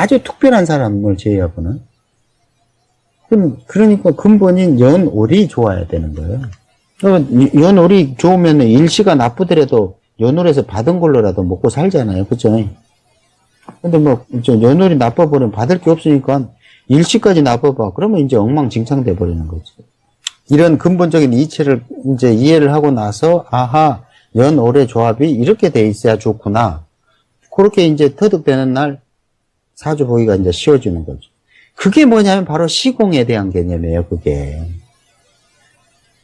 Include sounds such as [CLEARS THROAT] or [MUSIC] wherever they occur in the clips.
아주 특별한 사람을 제외하고는. 그럼, 그러니까 근본인 연올이 좋아야 되는 거예요. 연올이 좋으면 일시가 나쁘더라도 연올에서 받은 걸로라도 먹고 살잖아요. 그죠? 근데 뭐, 저 연올이 나빠버리면 받을 게 없으니까 일시까지 나빠봐. 그러면 이제 엉망진창 돼버리는 거지. 이런 근본적인 이치를 이제 이해를 하고 나서, 아하, 연올의 조합이 이렇게 돼 있어야 좋구나. 그렇게 이제 터득되는 날 사주 보기가 이제 쉬워지는 거죠. 그게 뭐냐면 바로 시공에 대한 개념이에요, 그게.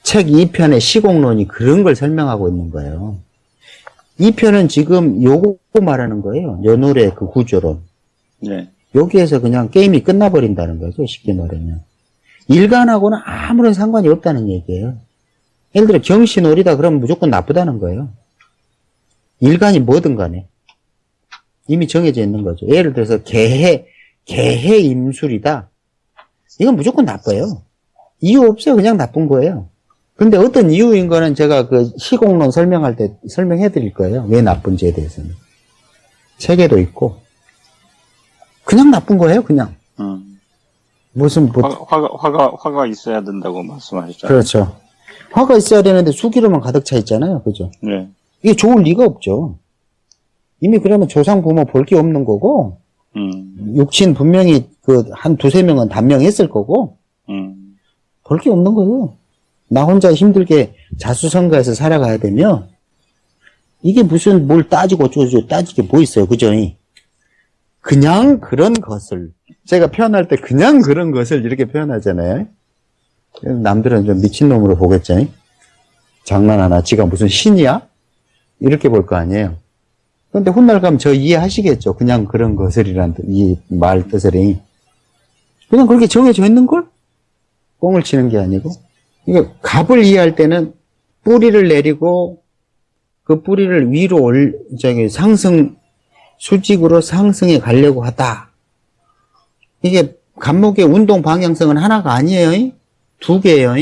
책 2편의 시공론이 그런 걸 설명하고 있는 거예요. 2편은 지금 요거 말하는 거예요. 연월의 그 구조론. 네. 여기에서 그냥 게임이 끝나버린다는 거죠, 쉽게 말하면. 일간하고는 아무런 상관이 없다는 얘기예요. 예를 들어 경신월이다 그러면 무조건 나쁘다는 거예요. 일간이 뭐든 간에. 이미 정해져 있는 거죠. 예를 들어서 개해, 개해 임술이다. 이건 무조건 나빠요. 이유 없어요. 그냥 나쁜 거예요. 근데 어떤 이유인 거는 제가 그 시공론 설명할 때 설명해 드릴 거예요. 왜 나쁜지에 대해서는. 책에도 있고. 그냥 나쁜 거예요, 그냥. 음. 무슨, 뭐, 화, 화가, 화가, 화가 있어야 된다고 말씀하셨잖아요. 그렇죠. 화가 있어야 되는데 수기로만 가득 차 있잖아요. 그죠? 네. 이게 좋을 리가 없죠. 이미 그러면 조상 부모 볼 게 없는 거고, 음. 육신 분명히 그 한 두세 명은 단명했을 거고, 음. 볼 게 없는 거예요. 나 혼자 힘들게 자수성가해서 살아가야 되면, 이게 무슨 뭘 따지고 어쩌고 따지게 뭐 있어요. 그죠? 그냥 그런 것을, 제가 표현할 때 그냥 그런 것을 이렇게 표현하잖아요. 남들은 좀 미친놈으로 보겠죠. 장난하나, 지가 무슨 신이야? 이렇게 볼 거 아니에요. 근데 훗날 가면 저 이해하시겠죠. 그냥 그런 것을이란 이 말 뜻을. 그냥 그렇게 정해져 있는 걸? 뻥을 치는 게 아니고. 이게 갑을 이해할 때는 뿌리를 내리고 그 뿌리를 위로 올, 저기 상승, 수직으로 상승해 가려고 하다. 이게 갑목의 운동 방향성은 하나가 아니에요. 두 개예요.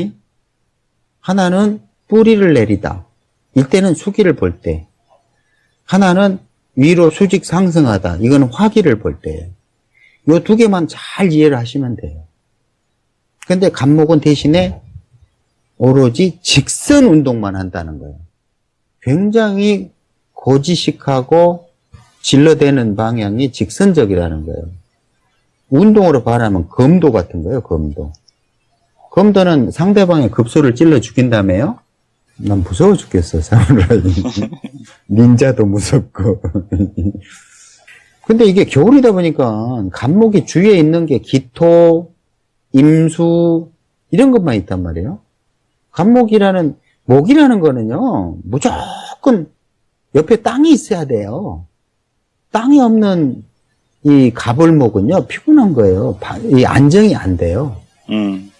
하나는 뿌리를 내리다. 이때는 수기를 볼 때. 하나는 위로 수직 상승하다. 이거는 화기를 볼 때예요. 이두 개만 잘 이해를 하시면 돼요. 근데 간목은 대신에 오로지 직선 운동만 한다는 거예요. 굉장히 고지식하고 질러대는 방향이 직선적이라는 거예요. 운동으로 말하면 검도 같은 거예요, 검도. 검도는 상대방의 급소를 찔러 죽인다며요? 난 무서워 죽겠어, 사무라이. 닌자도 무섭고. 근데 이게 겨울이다 보니까 간목이 주위에 있는 게 기토, 임수, 이런 것만 있단 말이에요. 간목이라는, 목이라는 거는요, 무조건 옆에 땅이 있어야 돼요. 땅이 없는 이 가벌목은요, 피곤한 거예요. 바- 이 안정이 안 돼요. 음.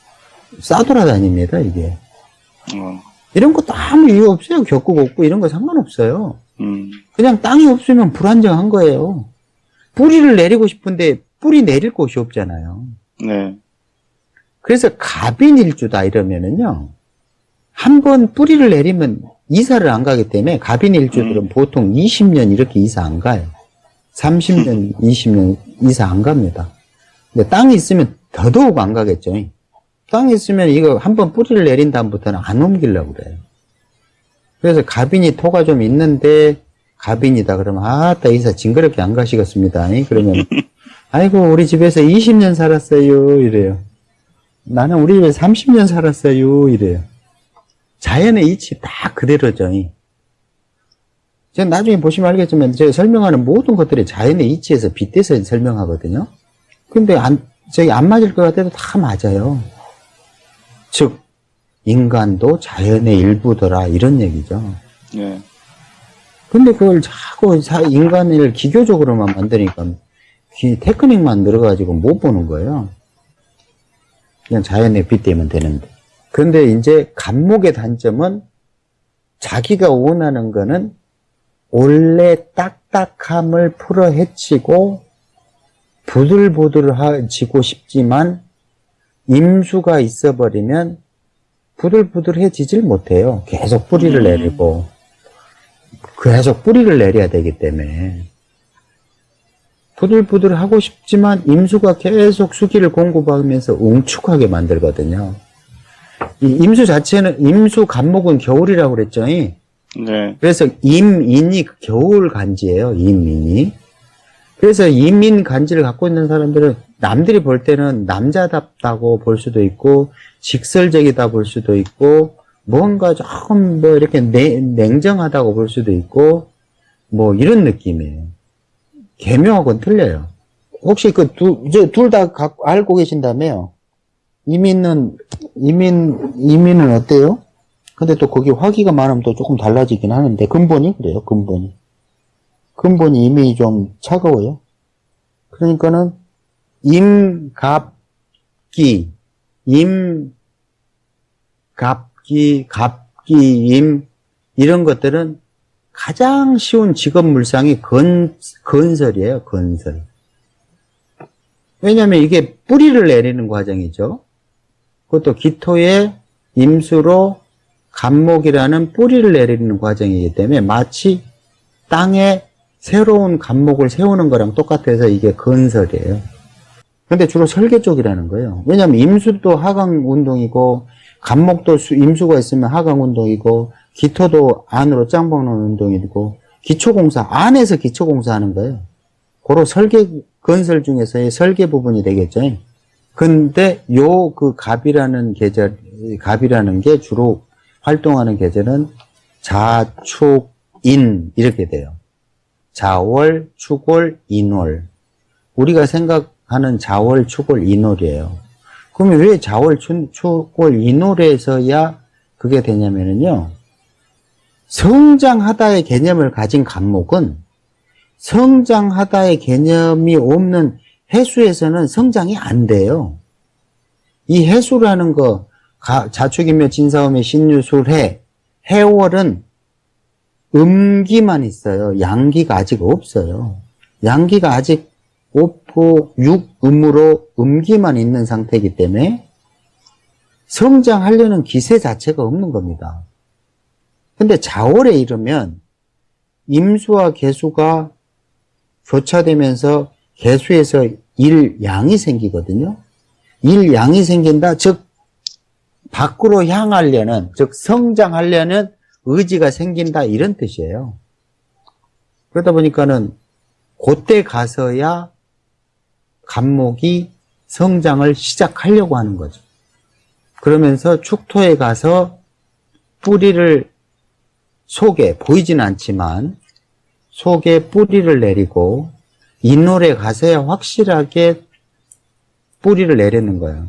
싸돌아다닙니다, 이게. 어. 이런 것도 아무 이유 없어요. 겪고 걷고 이런 거 상관없어요. 음. 그냥 땅이 없으면 불안정한 거예요. 뿌리를 내리고 싶은데 뿌리 내릴 곳이 없잖아요. 네. 그래서 갑인일주다 이러면은요. 한 번 뿌리를 내리면 이사를 안 가기 때문에 갑인일주들은 보통 20년 이렇게 이사 안 가요. 30년, 20년 [LAUGHS] 이사 안 갑니다. 근데 땅이 있으면 더더욱 안 가겠죠. 땅이 있으면 이거 한번 뿌리를 내린 다음부터는 안 옮기려고 그래요. 그래서 갑인이 토가 좀 있는데 갑인이다 그러면 아따 이사 징그럽게 안 가시겠습니다. 그러면 [LAUGHS] 아이고 우리 집에서 20년 살았어요 이래요. 나는 우리 집에 30년 살았어요 이래요. 자연의 이치 다 그대로죠. 제가 나중에 보시면 알겠지만 제가 설명하는 모든 것들이 자연의 이치에서 빗대서 설명하거든요. 근데 안, 저기 안 맞을 것 같아도 다 맞아요. 즉, 인간도 자연의 일부더라, 이런 얘기죠. 네. 근데 그걸 자꾸 사- 인간을 기교적으로만 만드니까 기- 테크닉만 늘어가지고 못 보는 거예요. 그냥 자연에 빗대면 되는데. 근데 이제 간목의 단점은 자기가 원하는 거는 원래 딱딱함을 풀어 헤치고 부들부들해지고 싶지만 임수가 있어버리면 부들부들해지질 못해요. 계속 뿌리를 음. 내리고 계속 뿌리를 내려야 되기 때문에 부들부들 하고 싶지만 임수가 계속 수기를 공급하면서 웅축하게 만들거든요. 이 임수 자체는 임수 간목은 겨울이라고 그랬죠. 이? 네. 그래서 임인이 겨울 간지예요. 임인이. 그래서 임인 간지를 갖고 있는 사람들은 남들이 볼 때는 남자답다고 볼 수도 있고 직설적이다 볼 수도 있고 뭔가 조금 뭐 이렇게 냉- 냉정하다고 볼 수도 있고 뭐 이런 느낌이에요. 개명하고는 틀려요. 혹시 그둘다 알고 계신다며요? 이민은 이민 이민은 어때요? 근데 또 거기 화기가 많으면 또 조금 달라지긴 하는데 근본이 그래요. 근본이 근본이 이미 좀 차가워요. 그러니까는 임갑기 임갑기 갑기 임 이런 것들은 가장 쉬운 직업 물상이 건 건설이에요. 건설. 왜냐하면 이게 뿌리를 내리는 과정이죠. 그것도 기토의 임수로 간목이라는 뿌리를 내리는 과정이기 때문에 마치 땅에 새로운 간목을 세우는 거랑 똑같아서 이게 건설이에요. 근데 주로 설계 쪽이라는 거예요. 왜냐하면 임수도 하강 운동이고 간목도 수- 임수가 있으면 하강 운동이고 기토도 안으로 짱 박는 운동이고 기초공사 안에서 기초공사하는 거예요. 고로 설계 건설 중에서의 설계 부분이 되겠죠. 근데 요 그 갑이라는 계절 갑이라는 게 주로 활동하는 계절은 자축인 이렇게 돼요. 자월, 축월, 인월. 우리가 생각 하는 자월, 축월, 인월이에요. 그러면 왜 자월, 축, 축월, 인월에서야 그게 되냐면요. 성장하다의 개념을 가진 간목은 성장하다의 개념이 없는 해수에서는 성장이 안 돼요. 이 해수라는 거, 가- 자축이며 진사오며 신유술해, 해월은 음기만 있어요. 양기가 아직 없어요. 양기가 아직 없고 육음으로 음기만 있는 상태이기 때문에 성장하려는 기세 자체가 없는 겁니다. 근데 자월에 이르면 임수와 개수가 교차되면서 개수에서 일양이 생기거든요. 일양이 생긴다. 즉 밖으로 향하려는 즉 성장하려는 의지가 생긴다 이런 뜻이에요. 그러다 보니까는 그때 가서야 간목이 성장을 시작하려고 하는 거죠. 그러면서 축토에 가서 뿌리를 속에 보이진 않지만 속에 뿌리를 내리고 인월에 가서야 확실하게 뿌리를 내리는 거예요.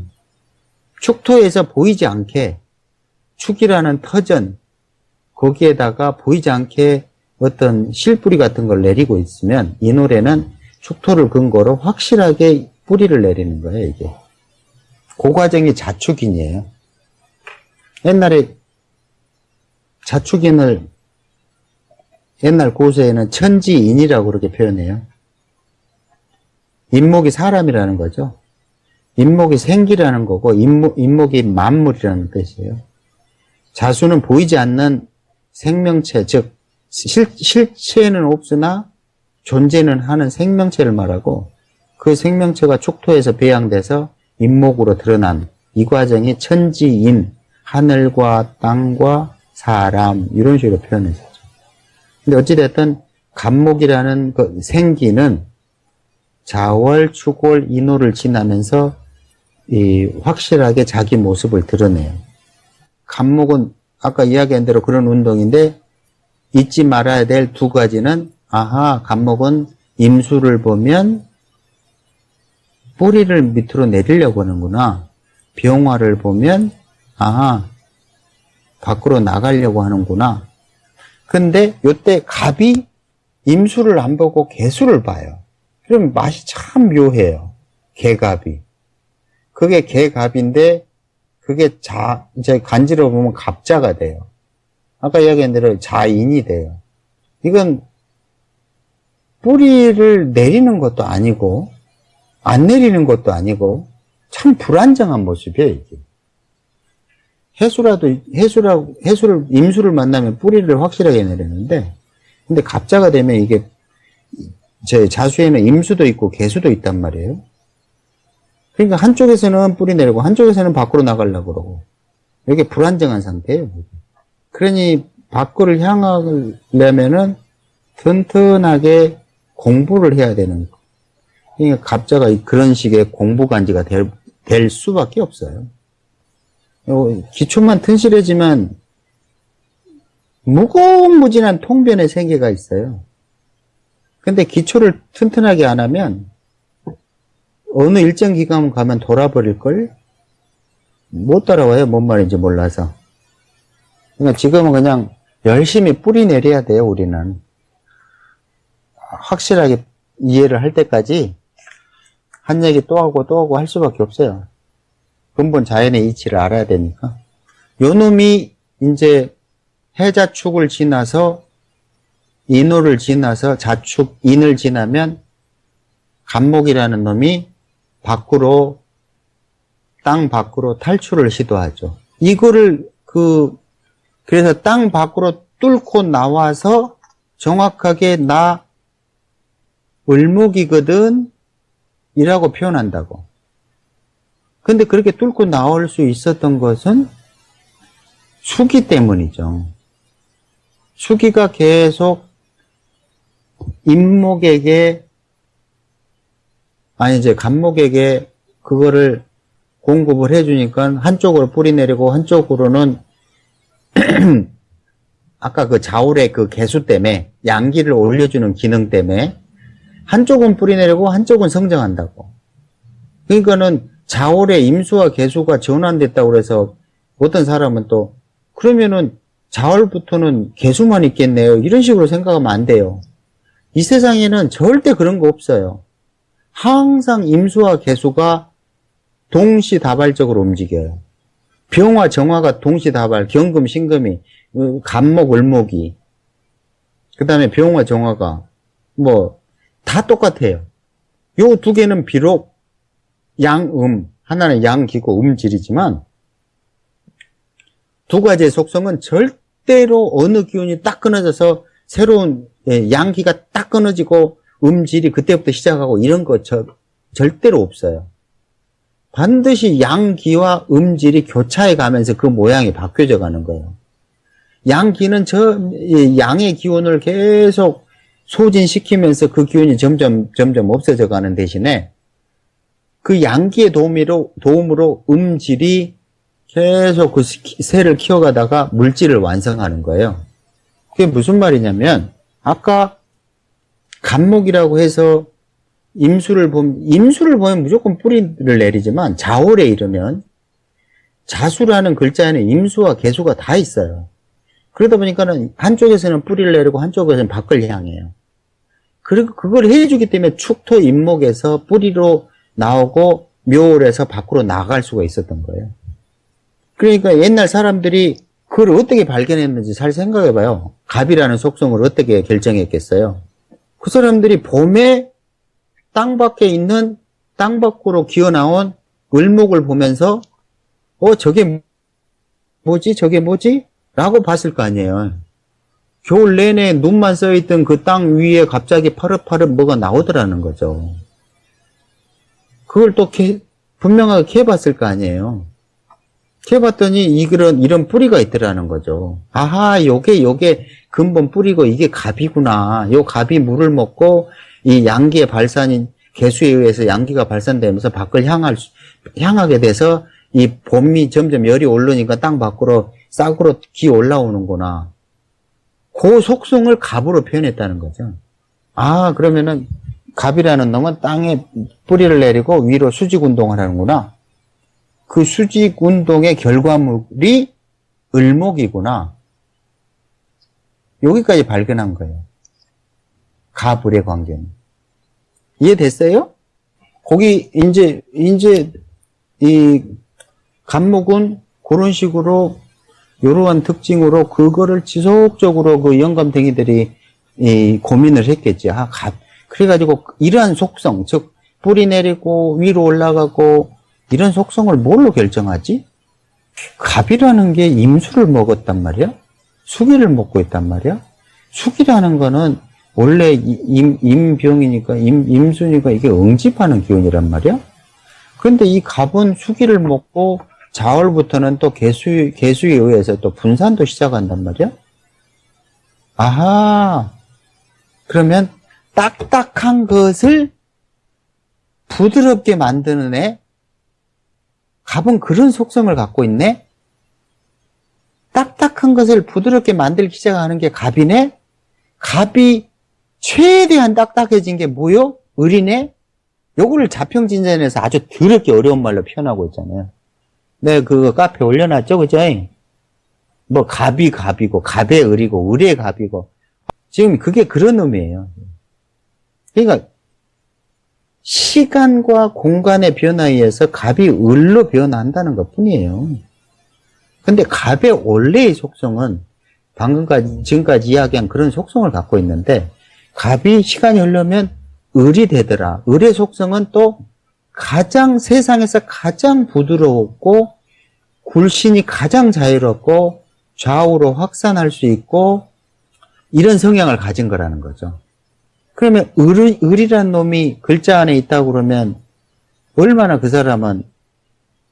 축토에서 보이지 않게 축이라는 터전 거기에다가 보이지 않게 어떤 실뿌리 같은 걸 내리고 있으면 이 노래는 축토를 근거로 확실하게 뿌리를 내리는 거예요, 이게. 그 과정이 자축인이에요. 옛날에 자축인을 옛날 고세에는 천지인이라고 그렇게 표현해요. 인목이 사람이라는 거죠. 인목이 생기라는 거고 인목, 인목이 만물이라는 뜻이에요. 자수는 보이지 않는 생명체, 즉 실, 실체는 없으나 존재는 하는 생명체를 말하고 그 생명체가 축토에서 배양돼서 인목으로 드러난 이 과정이 천지인, 하늘과 땅과 사람 이런 식으로 표현했었죠. 근데 어찌됐든 간목이라는 그 생기는 자월, 축월, 인호를 지나면서 이 확실하게 자기 모습을 드러내요. 간목은 아까 이야기한 대로 그런 운동인데 잊지 말아야 될 두 가지는 아하 간목은 임수를 보면 뿌리를 밑으로 내리려고 하는구나. 병화를 보면 아하 밖으로 나가려고 하는구나. 근데 요때 갑이 임수를 안 보고 개수를 봐요. 그럼 맛이 참 묘해요. 개갑이. 그게 개갑인데 그게 자 이제 간지로 보면 갑자가 돼요. 아까 이야기한 대로 자인이 돼요. 이건 뿌리를 내리는 것도 아니고 안 내리는 것도 아니고 참 불안정한 모습이에요, 이게. 해수라도 해수라 해수를 임수를 만나면 뿌리를 확실하게 내리는데 근데 갑자가 되면 이게 제 자수에는 임수도 있고 개수도 있단 말이에요. 그러니까 한쪽에서는 뿌리 내리고 한쪽에서는 밖으로 나가려고 그러고 이게 불안정한 상태예요. 그러니 밖으로 향하려면은 튼튼하게 공부를 해야 되는 거. 그러니까 갑자가 이- 그런 식의 공부 간지가 될, 될 수밖에 없어요. 요 기초만 튼실해지면 무궁무진한 통변의 세계가 있어요. 근데 기초를 튼튼하게 안 하면 어느 일정 기간 가면 돌아버릴 걸? 못 따라와요. 뭔 말인지 몰라서. 그러니까 지금은 그냥 열심히 뿌리 내려야 돼요, 우리는. 확실하게 이해를 할 때까지 한 얘기 또 하고 또 하고 할 수밖에 없어요. 근본 자연의 이치를 알아야 되니까. 요 놈이 이제 해자축을 지나서 인호를 지나서 자축, 인을 지나면 간목이라는 놈이 밖으로 땅 밖으로 탈출을 시도하죠. 이거를 그 그래서 땅 밖으로 뚫고 나와서 정확하게 나 을목이거든 이라고 표현한다고. 근데 그렇게 뚫고 나올 수 있었던 것은 수기 때문이죠. 수기가 계속 임목에게 아니 이제 간목에게 그거를 공급을 해주니까 한쪽으로 뿌리 내리고 한쪽으로는 [CLEARS THROAT] 아까 그 자울의 그 개수 때문에 양기를 올려주는 기능 때문에 한쪽은 뿌리 내리고 한쪽은 성장한다고. 그러니까는 자울의 임수와 개수가 전환됐다고 그래서 어떤 사람은 또 그러면은 자월부터는 개수만 있겠네요. 이런 식으로 생각하면 안 돼요. 이 세상에는 절대 그런 거 없어요. 항상 임수와 개수가 동시다발적으로 움직여요. 병화, 정화가 동시다발, 경금, 신금이, 어, 간목, 을목이, 그 다음에 병화, 정화가, 뭐, 다 똑같아요. 요 두 개는 비록 양음, 하나는 양기고 음질이지만, 두 가지의 속성은 절대로 어느 기운이 딱 끊어져서 새로운 예, 양기가 딱 끊어지고 음질이 그때부터 시작하고 이런 거 저, 절대로 없어요. 반드시 양기와 음질이 교차해 가면서 그 모양이 바뀌어져 가는 거예요. 양기는 저이 양의 기운을 계속 소진시키면서 그 기운이 점점 점점 없어져 가는 대신에 그 양기의 도움으로 도움으로 음질이 계속 그 스- 새를 키워가다가 물질을 완성하는 거예요. 그게 무슨 말이냐면 아까 간목이라고 해서 임수를 보면 임수를 보면 무조건 뿌리를 내리지만 자월에 이르면 자수라는 글자에는 임수와 개수가 다 있어요. 그러다 보니까는 한쪽에서는 뿌리를 내리고 한쪽에서는 밖을 향해요. 그리고 그걸 해주기 때문에 축토 임목에서 뿌리로 나오고 묘월에서 밖으로 나갈 수가 있었던 거예요. 그러니까 옛날 사람들이 그걸 어떻게 발견했는지 잘 생각해봐요. 갑이라는 속성을 어떻게 결정했겠어요? 그 사람들이 봄에 땅 밖에 있는 땅 밖으로 기어나온 을목을 보면서 어 저게 뭐지 저게 뭐지? 라고 봤을 거 아니에요. 겨울 내내 눈만 써있던 그 땅 위에 갑자기 파릇파릇 뭐가 나오더라는 거죠. 그걸 또 캐- 분명하게 캐봤을 거 아니에요. 캐봤더니 이런 이런 뿌리가 있더라는 거죠. 아하, 요게 요게 근본 뿌리고 이게 갑이구나. 요 갑이 물을 먹고 이 양기의 발산인 개수에 의해서 양기가 발산되면서 밖을 향할 수- 향하게 돼서 이 봄이 점점 열이 오르니까 땅 밖으로 싹으로 기 올라오는구나. 그 속성을 갑으로 표현했다는 거죠. 아, 그러면은 갑이라는 놈은 땅에 뿌리를 내리고 위로 수직 운동을 하는구나. 그 수직 운동의 결과물이 을목이구나. 여기까지 발견한 거예요. 가불의 관계는. 이해됐어요? 거기 이제 이제 이 간목은 그런 식으로 이러한 특징으로 그거를 지속적으로 그 영감탱이들이 이 고민을 했겠지. 아, 갑. 그래가지고 이러한 속성, 즉 뿌리 내리고 위로 올라가고 이런 속성을 뭘로 결정하지? 갑이라는 게 임수를 먹었단 말이야? 수기를 먹고 있단 말이야? 수기라는 거는 원래 이- 임, 임병이니까, 임, 임수니까 이게 응집하는 기운이란 말이야? 근데 이 갑은 수기를 먹고 자월부터는 또 개수, 개수에 의해서 또 분산도 시작한단 말이야? 아하. 그러면 딱딱한 것을 부드럽게 만드는 애? 갑은 그런 속성을 갖고 있네? 딱딱한 것을 부드럽게 만들기 시작하는 게 갑이네? 갑이 최대한 딱딱해진 게 뭐요? 을이네? 요거를 자평진전에서 아주 더럽게 어려운 말로 표현하고 있잖아요. 내가 그거 카페 올려놨죠, 그죠? 뭐, 갑이 갑이고, 갑의 을이고, 을의 갑이고. 지금 그게 그런 의미예요. 그러니까, 시간과 공간의 변화에 의해서 갑이 을로 변화한다는 것 뿐이에요. 근데 갑의 원래의 속성은 방금까지, 지금까지 이야기한 그런 속성을 갖고 있는데, 갑이 시간이 흐르면 을이 되더라. 을의 속성은 또 가장 세상에서 가장 부드럽고 굴신이 가장 자유롭고 좌우로 확산할 수 있고 이런 성향을 가진 거라는 거죠. 그러면 을, 을이란 놈이 글자 안에 있다고 그러면 얼마나 그 사람은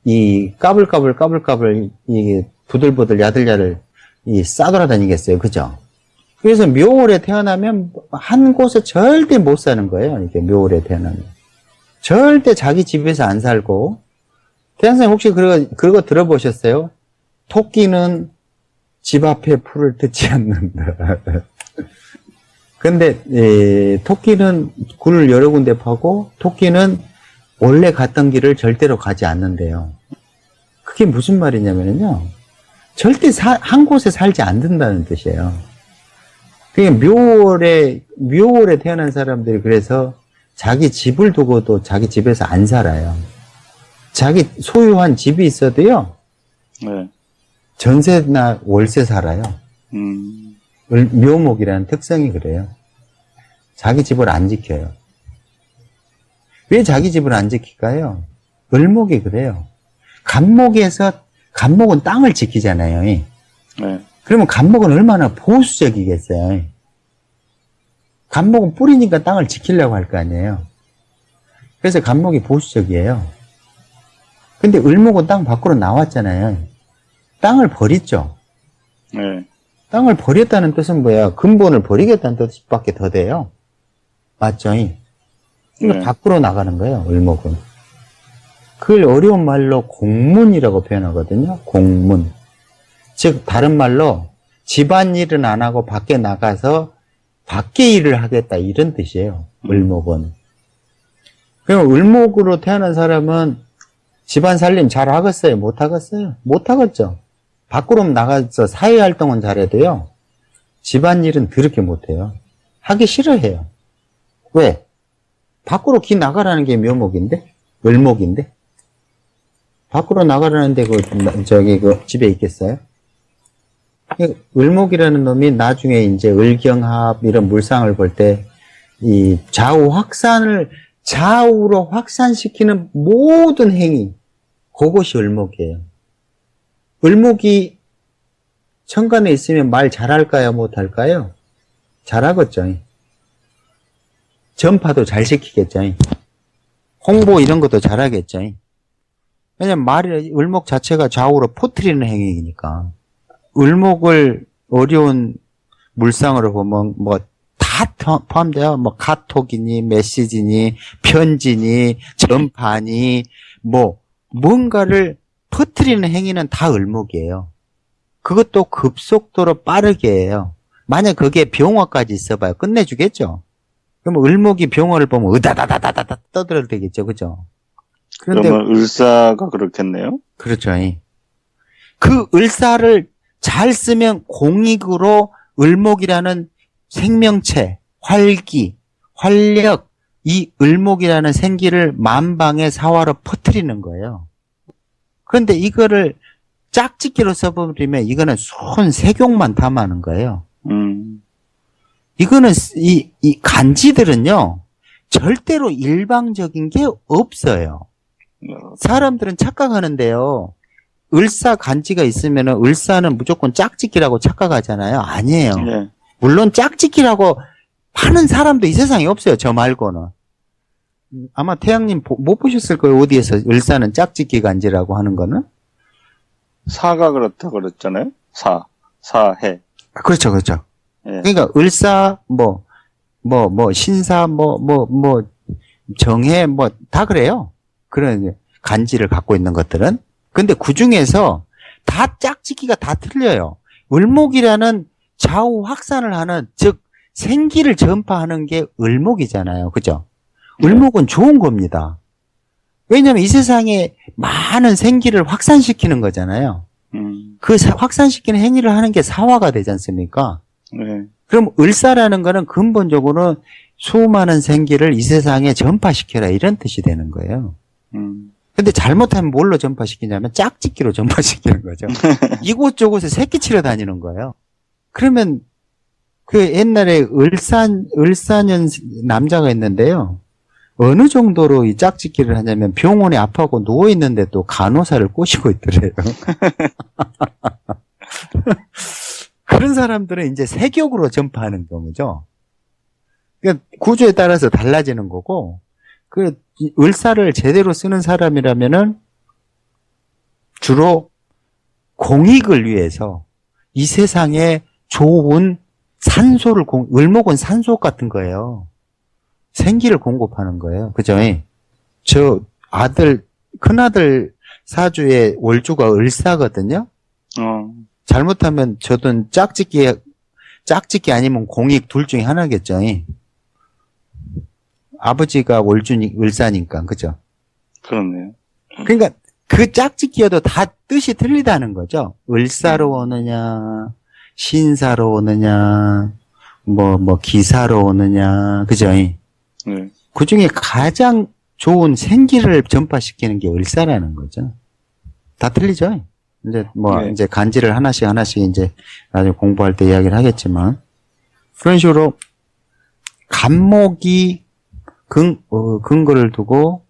이 까불까불 까불까불 이 부들부들 야들야들 이 싸돌아다니겠어요. 그죠? 그래서 묘월에 태어나면 한 곳에 절대 못 사는 거예요. 이게 묘월에 태어나면. 절대 자기 집에서 안 살고. 태양사님 혹시 그거, 그거 들어보셨어요? 토끼는 집 앞에 풀을 뜯지 않는다. [LAUGHS] 근데, 에, 토끼는 굴을 여러 군데 파고, 토끼는 원래 갔던 길을 절대로 가지 않는데요. 그게 무슨 말이냐면요. 절대 사- 한 곳에 살지 않는다는 뜻이에요. 그게 묘월에, 묘월에 태어난 사람들이 그래서 자기 집을 두고도 자기 집에서 안 살아요. 자기 소유한 집이 있어도요, 네. 전세나 월세 살아요. 음, 을- 묘목이라는 특성이 그래요. 자기 집을 안 지켜요. 왜 자기 집을 안 지킬까요? 을목이 그래요. 간목에서, 간목은 땅을 지키잖아요. 네. 그러면 간목은 얼마나 보수적이겠어요. 간목은 뿌리니까 땅을 지키려고 할 거 아니에요. 그래서 간목이 보수적이에요. 근데 을목은 땅 밖으로 나왔잖아요. 땅을 버렸죠. 네. 땅을 버렸다는 뜻은 뭐야? 근본을 버리겠다는 뜻밖에 더 돼요. 맞죠? 이거 네. 밖으로 나가는 거예요, 을목은. 그걸 어려운 말로 공문이라고 표현하거든요. 공문. 즉, 다른 말로 집안일은 안 하고 밖에 나가서 밖에 일을 하겠다, 이런 뜻이에요. 을목은. 그럼 을목으로 태어난 사람은 집안 살림 잘 하겠어요? 못 하겠어요? 못 하겠죠? 밖으로 나가서 사회 활동은 잘해도요, 집안 일은 더럽게 못해요. 하기 싫어해요. 왜? 밖으로 기 나가라는 게 묘목인데? 을목인데? 밖으로 나가라는데, 그, 저기, 그, 집에 있겠어요? 이 을목이라는 놈이 나중에 이제 을경합, 이런 물상을 볼 때, 이 좌우 확산을, 좌우로 확산시키는 모든 행위, 그것이 을목이에요. 을목이 천간에 있으면 말 잘할까요? 못할까요? 잘하겠죠. 전파도 잘 시키겠죠. 홍보 이런 것도 잘하겠죠. 왜냐면 말이, 을목 자체가 좌우로 퍼뜨리는 행위이니까. 을목을 어려운 물상으로 보면 뭐 다 포함돼요. 뭐 카톡이니, 메시지니, 편지니, 전파니, 뭐 뭔가를 퍼뜨리는 행위는 다 을목이에요. 그것도 급속도로 빠르게 해요. 만약 그게 병화까지 있어봐요. 끝내주겠죠? 그럼 을목이 병화를 보면 으다다다다다다 떠들어도 되겠죠. 그죠? 그런데, 그러면 을사가 그렇겠네요? 그렇죠. 이. 그 을사를 잘 쓰면 공익으로 을목이라는 생명체, 활기, 활력, 이 을목이라는 생기를 만방의 사화로 퍼뜨리는 거예요. 그런데 이거를 짝짓기로 써버리면 이거는 순 세경만 담아는 거예요. 음, 이거는 이, 이 간지들은요, 절대로 일방적인 게 없어요. 어, 사람들은 착각하는데요. 을사 간지가 있으면 을사는 무조건 짝짓기라고 착각하잖아요. 아니에요. 네. 물론 짝짓기라고 하는 사람도 이 세상에 없어요. 저 말고는. 음, 아마 태양님 보- 못 보셨을 거예요. 어디에서 을사는 짝짓기 간지라고 하는 거는. 사가 그렇다 그랬잖아요. 사, 사해. 아, 그렇죠, 그렇죠. 예. 그러니까 을사 뭐 뭐 뭐 신사 뭐 뭐 뭐 정해 뭐 다 그래요. 그런 간지를 갖고 있는 것들은. 근데 그 중에서 다 짝짓기가 다 틀려요. 을목이라는 좌우 확산을 하는 즉 생기를 전파하는 게 을목이잖아요. 그죠? 네. 을목은 좋은 겁니다. 왜냐하면 이 세상에 많은 생기를 확산시키는 거잖아요. 음, 그 사- 확산시키는 행위를 하는 게 사화가 되지 않습니까? 네. 그럼 을사라는 거는 근본적으로 수많은 생기를 이 세상에 전파시켜라 이런 뜻이 되는 거예요. 음, 근데 잘못하면 뭘로 전파시키냐면 짝짓기로 전파시키는 거죠. [LAUGHS] 이곳저곳에 새끼 치러 다니는 거예요. 그러면 그 옛날에 을산 을사년 남자가 있는데요. 어느 정도로 이 짝짓기를 하냐면 병원에 아파하고 누워 있는데 또 간호사를 꼬시고 있더래요. [LAUGHS] 그런 사람들은 이제 세격으로 전파하는 경우죠. 그러니까 구조에 따라서 달라지는 거고, 그 을사를 제대로 쓰는 사람이라면은 주로 공익을 위해서 이 세상에 좋은 산소를 공, 을목은 산소 같은 거예요. 생기를 공급하는 거예요. 그죠? 저 아들, 큰아들 사주의 월주가 을사거든요? 어, 잘못하면 저든 짝짓기, 짝짓기 아니면 공익 둘 중에 하나겠죠. 아버지가 월주니, 을사니까, 그죠? 그렇네요. 그러니까 그 짝짓기여도 다 뜻이 틀리다는 거죠. 을사로 오느냐, 신사로 오느냐, 뭐, 뭐, 기사로 오느냐, 그죠? 네. 그 중에 가장 좋은 생기를 전파시키는 게 을사라는 거죠. 다 틀리죠? 이제 뭐, 네. 이제 간지를 하나씩 하나씩 이제 나중에 공부할 때 이야기를 하겠지만, 그런 식으로 간목이 근, 어, 근거를 두고,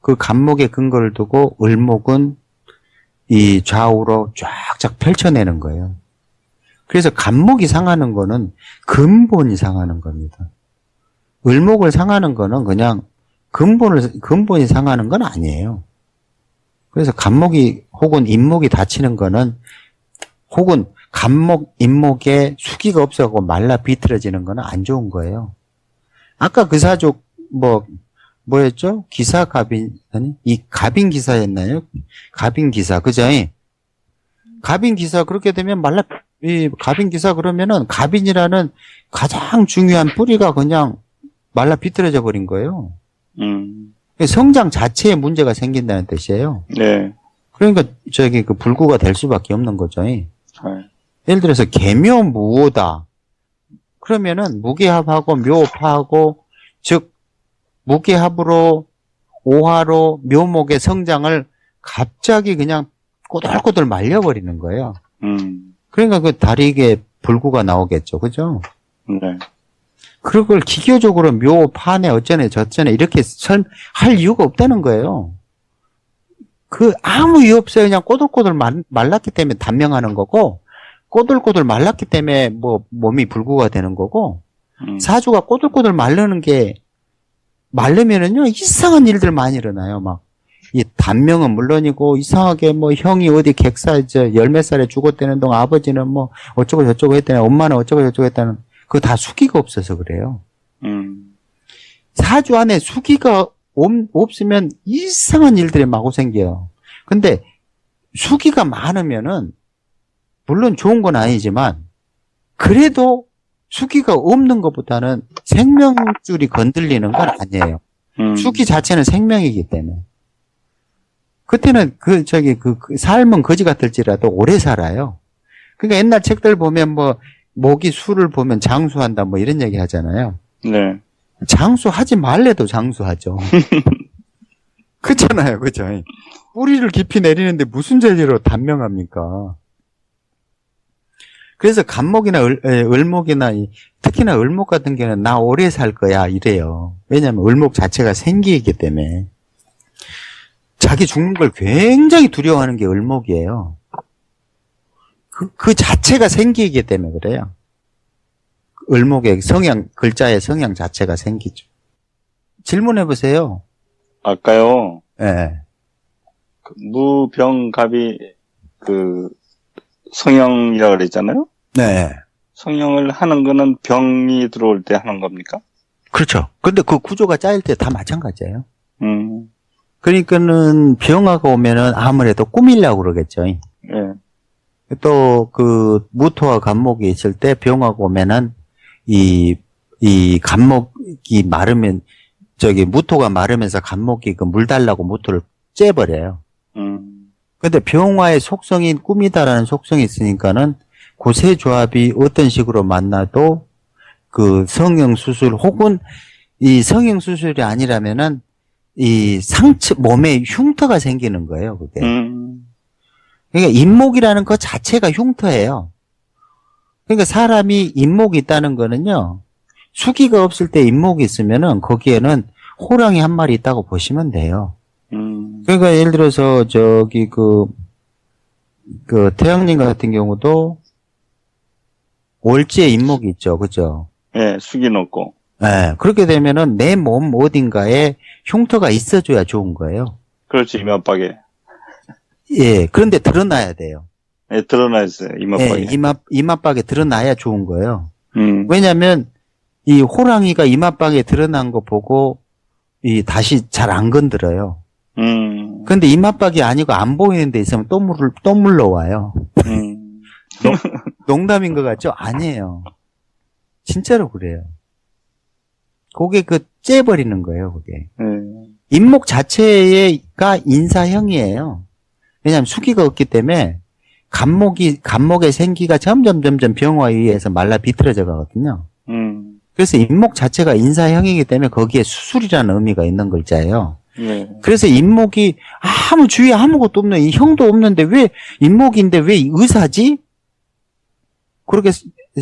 그 간목의 근거를 두고, 을목은 이 좌우로 쫙쫙 펼쳐내는 거예요. 그래서 간목이 상하는 거는 근본이 상하는 겁니다. 을목을 상하는 거는 그냥 근본을, 근본이 상하는 건 아니에요. 그래서 간목이 혹은 인목이 다치는 거는 혹은 간목, 인목에 수기가 없어갖고 말라 비틀어지는 거는 안 좋은 거예요. 아까 그 사족, 뭐, 뭐였죠? 기사 갑인, 아니, 이 갑인 기사였나요? 갑인 기사, 그죠? 갑인 기사, 그렇게 되면 말라, 이 갑인 기사 그러면은 갑인이라는 가장 중요한 뿌리가 그냥 말라 비틀어져 버린 거예요. 음, 성장 자체에 문제가 생긴다는 뜻이에요. 네. 그러니까 저기 그 불구가 될 수밖에 없는 거죠. 네. 예를 들어서 개묘 무오다. 그러면은 무게합하고 묘파하고 즉 무게합으로 오화로 묘목의 성장을 갑자기 그냥 꼬들꼬들 말려버리는 거예요. 음, 그러니까 그 다리에 불구가 나오겠죠. 그죠? 네. 그걸 기교적으로 묘, 파네, 어쩌네, 저쩌네, 이렇게 설, 할 이유가 없다는 거예요. 그, 아무 이유 없어요. 그냥 꼬들꼬들 말, 말랐기 때문에 단명하는 거고, 꼬들꼬들 말랐기 때문에 뭐, 몸이 불구가 되는 거고, 음, 사주가 꼬들꼬들 마르는 게, 마르면은요, 이상한 일들 많이 일어나요. 막, 이 단명은 물론이고, 이상하게 뭐, 형이 어디 객사, 저, 열몇 살에 죽었다는 동안 아버지는 뭐, 어쩌고 저쩌고 했다는, 엄마는 어쩌고 저쩌고 했다는, 그거 다 수기가 없어서 그래요. 음, 사주 안에 수기가 없- 없으면 이상한 일들이 마구 생겨요. 근데 수기가 많으면은 물론 좋은 건 아니지만 그래도 수기가 없는 것보다는 생명줄이 건들리는 건 아니에요. 음, 수기 자체는 생명이기 때문에. 그때는 그 저기 그, 그 삶은 거지 같을지라도 오래 살아요. 그러니까 옛날 책들 보면 뭐 모기 수를 보면 장수한다 뭐 이런 얘기 하잖아요. 네. 장수하지 말래도 장수하죠. [LAUGHS] 그렇잖아요, 그죠? 뿌리를 깊이 내리는데 무슨 재리로 단명합니까? 그래서 간목이나 을, 에, 을목이나 이- 특히나 을목 같은 경우는 나 오래 살 거야 이래요. 왜냐하면 을목 자체가 생기이기 때문에 자기 죽는 걸 굉장히 두려워하는 게 을목이에요. 그, 그 자체가 생기이기 때문에 그래요. 을목의 성향, 글자의 성향 자체가 생기죠. 질문해 보세요. 아까요, 예. 그 무병갑이 그 성형이라고 그랬잖아요? 네. 성형을 하는 거는 병이 들어올 때 하는 겁니까? 그렇죠. 근데 그 구조가 짜일 때 다 마찬가지예요. 음, 그러니까는 병화가 오면은 아무래도 꾸밀려고 그러겠죠. 예, 또그 무토와 간목이 있을 때 병화가 오면은 이, 이 간목이 마르면 저기 무토가 마르면서 간목이 그 물 달라고 무토를 째버려요. 음, 근데 병화의 속성인 꿈이다라는 속성이 있으니까는 그세 조합이 어떤 식으로 만나도 그 성형 수술 혹은 이 성형 수술이 아니라면은 이 상처 몸에 흉터가 생기는 거예요. 그게. 음, 그러니까 인목이라는 것 자체가 흉터예요. 그러니까 사람이 인목이 있다는 거는요. 수기가 없을 때 인목이 있으면은 거기에는 호랑이 한 마리 있다고 보시면 돼요. 음, 그러니까 예를 들어서 저기 그, 그 태양님 같은 경우도 월지에 인목이 있죠. 그죠? 예, 숙이 높고, 예. 그렇게 되면은 내 몸 어딘가에 흉터가 있어줘야 좋은 거예요. 그렇지, 이마박에. 예. 그런데 드러나야 돼요. 예, 드러나 있어요, 이마박에. 예. 이마, 이마박에 드러나야 좋은 거예요. 음, 왜냐면 이 호랑이가 이마박에 드러난 거 보고 이 다시 잘 안 건드려요. 음, 근데 이마박이 아니고 안 보이는 데 있으면 또 물, 또 물러와요. 음, 농담인 것 같죠? 아니에요. 진짜로 그래요. 그게 그 째버리는 거예요, 그게. 예, 인목 자체가 인사형이에요. 왜냐하면 수기가 없기 때문에 간목이, 간목의 생기가 점점 점점 병화에 의해서 말라 비틀어져 가거든요. 음, 그래서 인목 자체가 인사형이기 때문에 거기에 수술이라는 의미가 있는 글자예요. 예, 그래서 인목이 아무 주위에 아무것도 없는 이 형도 없는데 왜 인목인데 왜 의사지? 그렇게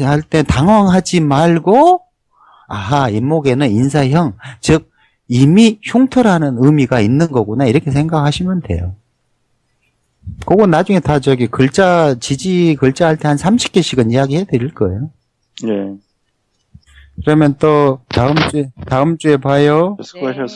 할 때 당황하지 말고 아하 인목에는 인사형 즉 이미 흉터라는 의미가 있는 거구나 이렇게 생각하시면 돼요. 그거 나중에 다 저기 글자 지지 글자 할 때 한 30개씩은 이야기해 드릴 거예요. 예. 그러면 또 다음 주에 다음 주에 봐요. 수고하셨습니다.